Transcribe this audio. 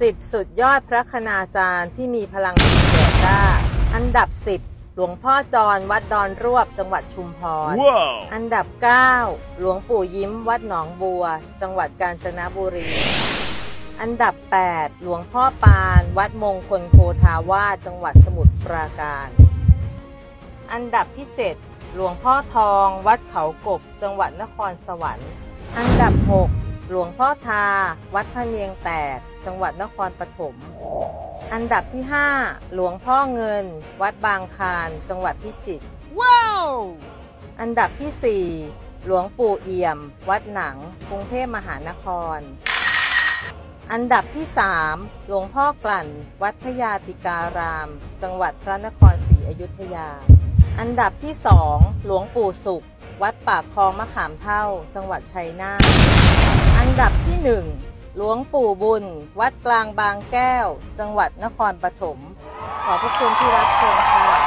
10 สุดยอดพระคณาจารย์ที่มีพลังจิตแก่กล้า อันดับ 10 หลวงพ่อจรวัดดอนรวบจังหวัดชุมพร Whoa! อันดับ 9 หลวงปู่ยิ้มวัดหนองบัว จังหวัดกาญจนบุรี อันดับ 8 หลวงพ่อปาน วัดมงคลโคทาวาสจังหวัดสมุทรปราการ อันดับที่ 7 หลวงพ่อทอง วัดเขากบ จังหวัดนครสวรรค์ อันดับ 6 หลวงพ่อทา วัดพะเนียงแตก จังหวัดนครปฐม อันดับที่ 5 หลวงพ่อเงิน วัดบางคารจังหวัดพิจิตร Wow! อันดับที่ 4 หลวงปู่เอี่ยม วัดหนัง กรุงเทพมหานคร อันดับที่ 3 หลวงพ่อกลั่น วัดพระยาติการาม จังหวัดพระนครศรีอยุธยา อันดับที่ 2 หลวงปู่สุข วัดปากคลองมะขามเท่า จังหวัดชัยนาทอันดับที่หนึ่งหลวงปู่บุญ วัดกลางบางแก้ว จังหวัดนครปฐมขอพระคุณที่รับชมค่ะ